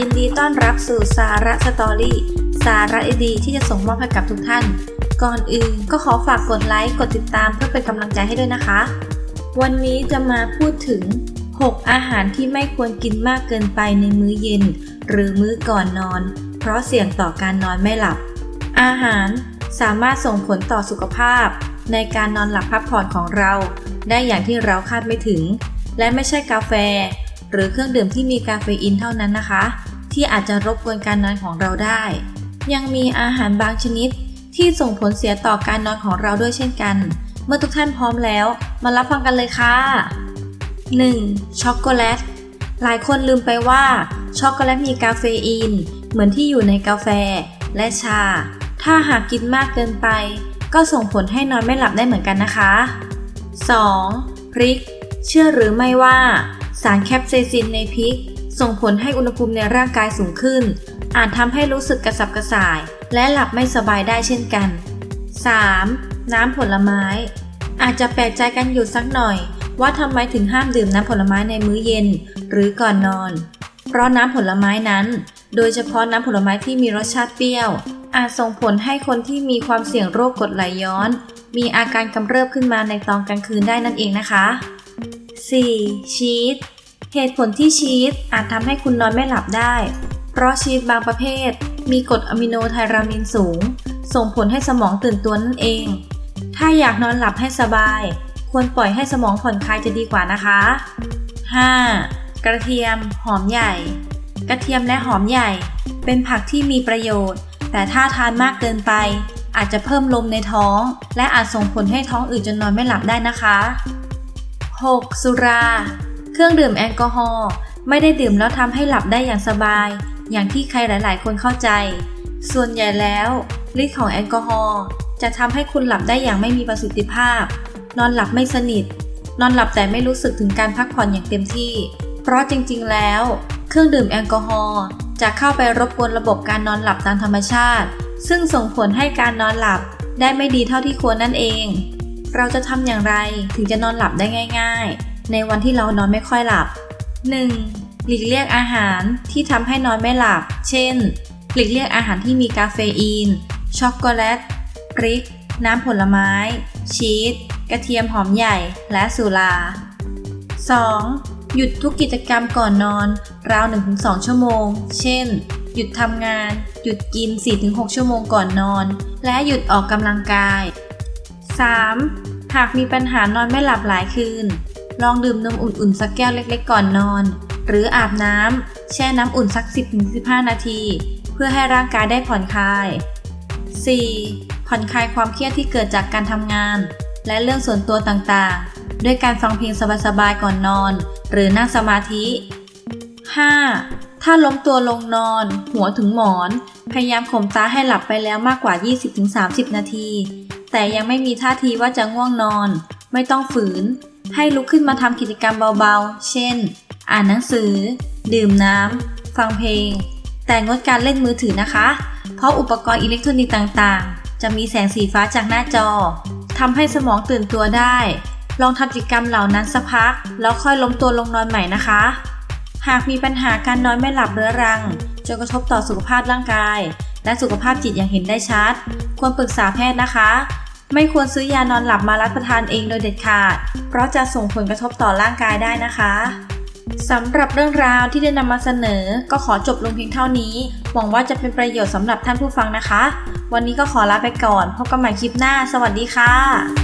ยินดีต้อนรับสู่สาระสตอรี่สาระดีที่จะส่งมอบให้กับทุกท่าน ก่อนอื่นก็ขอฝากกดไลค์กดติดตามเพื่อเป็นกำลังใจให้ด้วยนะคะ วันนี้จะมาพูดถึง 6 อาหารที่ไม่ควรกินมากเกินไปในมื้อเย็น หรือมื้อก่อนนอน เพราะเสี่ยงต่อการนอนไม่หลับ อาหารสามารถส่งผลต่อสุขภาพ ในการนอนหลับพักผ่อนของเรา ได้อย่างที่เราคาดไม่ถึง และไม่ใช่กาแฟ หรือเครื่องดื่มที่มีกาเฟอีนเท่านั้นนะคะ ที่อาจจะรบกวนการนอนของเราได้ ยังมีอาหารบางชนิด ที่ส่งผลเสียต่อการนอนของเราด้วยเช่นกัน เมื่อทุกท่านพร้อมแล้ว มารับฟังกันเลยค่ะ 1. ช็อกโกแลตหลายคนลืมไปว่าช็อกโกแลตมีกาเฟอีน เหมือนที่อยู่ในกาแฟและชา ถ้าหากกินมากเกินไป ก็ส่งผลให้นอนไม่หลับได้เหมือนกันนะคะ 2. พริก เชื่อหรือไม่ว่า สารแคปเซซินในพริก ส่งผลให้อุณหภูมิในร่างกายสูงขึ้น อาจทำให้รู้สึกกระสับกระส่าย และหลับไม่สบายได้เช่นกัน 3. น้ำผลไม้ อาจจะแปลกใจกันอยู่สักหน่อย ว่าทำไมถึงห้ามดื่มน้ำผลไม้ในมื้อเย็น หรือก่อนนอน เพราะน้ำผลไม้นั้น โดยเฉพาะน้ำผลไม้ที่มีรสชาติเปรี้ยว อาจส่งผลให้คนที่มีความเสี่ยงโรคกรดไหลย้อน มีอาการกำเริบขึ้นมาในตอนกลางคืนได้นั่นเองนะคะ 4. ชีสเหตุผลที่ชีสอาจทำให้คุณนอนไม่หลับได้ เพราะชีสบางประเภท มีกรดอะมิโนไทรามีนสูง ส่งผลให้สมองตื่นตัวนั่นเอง ถ้าอยากนอนหลับให้สบาย ควรปล่อยให้สมองผ่อนคลายจะดีกว่านะคะ 5. กระเทียม หอมใหญ่ กระเทียมและหอมใหญ่ เป็นผักที่มีประโยชน์ แต่ถ้าทานมากเกินไป อาจจะเพิ่มลมในท้อง และอาจส่งผลให้ท้องอืดจนนอนไม่หลับได้นะคะ 6. สุรา เครื่องดื่มแอลกอฮอล์ไม่ได้ดื่มแล้วทำให้หลับได้อย่างสบาย อย่างที่ใครหลาย ๆ คนเข้าใจ ส่วนใหญ่แล้วฤทธิ์ของแอลกอฮอล์จะทำให้คุณหลับได้อย่างไม่มีประสิทธิภาพ นอนหลับไม่สนิท นอนหลับแต่ไม่รู้สึกถึงการพักผ่อนอย่างเต็มที่ เพราะจริง ๆ แล้ว เครื่องดื่มแอลกอฮอล์จะเข้าไปรบกวนระบบการนอนหลับตามธรรมชาติ ซึ่งส่งผลให้การนอนหลับได้ไม่ดีเท่าที่ควรนั่นเอง เราจะทำอย่างไรถึงจะนอนหลับได้ง่าย ๆ ในวันที่เรานอนไม่ค่อยหลับ 1. หลีกเลี่ยงอาหารที่ทำให้นอนไม่หลับ เช่น หลีกเลี่ยงอาหารที่มีกาเฟอีน ช็อกโกแลตพริก น้ำผลไม้ ชีส กระเทียมหอมใหญ่ และสุรา 2. หยุดทุกกิจกรรมก่อนนอน ราว 1-2 ชั่วโมง เช่น หยุดทำงาน หยุดกิน 4-6 ชั่วโมงก่อนนอน และหยุดออกกำลังกาย 3. หากมีปัญหานอนไม่หลับหลายคืน ลองดื่มนมอุ่นๆสักแก้วเล็กๆ ก่อนนอน หรืออาบน้ำแช่น้ำอุ่นสัก 10-15 นาที เพื่อให้ร่างกายได้ผ่อนคลาย 4. ผ่อนคลายความเครียดที่เกิดจากการทำงาน และเรื่องส่วนตัวต่างๆ ด้วยการฟังเพลงสบายๆก่อนนอน หรือนั่งสมาธิ 5. ถ้าล้มตัวลงนอน หัวถึงหมอน พยายามข่มตาให้หลับไปแล้วมากกว่า 20-30 นาที แต่ยังไม่มีท่าทีว่าจะง่วงนอน ไม่ต้องฝืน ให้ลุกขึ้นมาทำกิจกรรมเบาๆ เช่น อ่านหนังสือ ดื่มน้ำ ฟังเพลง แต่งดการเล่นมือถือนะคะ เพราะอุปกรณ์อิเล็กทรอนิกส์ต่างๆ จะมีแสงสีฟ้าจากหน้าจอทำให้สมองตื่นตัวได้ ลองทำกิจกรรมเหล่านั้นสักพัก แล้วค่อยล้มตัวลงนอนใหม่นะคะ หากมีปัญหาการนอนไม่หลับเรื้อรังจนกระทบต่อสุขภาพร่างกาย และสุขภาพจิตอย่างเห็นได้ชัด ควรปรึกษาแพทย์นะคะ ไม่ควรซื้อยานอนหลับมารับประทานเองโดยเด็ดขาด เพราะจะส่งผลกระทบต่อร่างกายได้นะคะสำหรับเรื่องราวที่ได้นำมาเสนอ ก็ขอจบลงเพียงเท่านี้ หวังว่าจะเป็นประโยชน์สำหรับท่านผู้ฟังนะคะ วันนี้ก็ขอลาไปก่อน พบกันใหม่คลิปหน้า สวัสดีค่ะ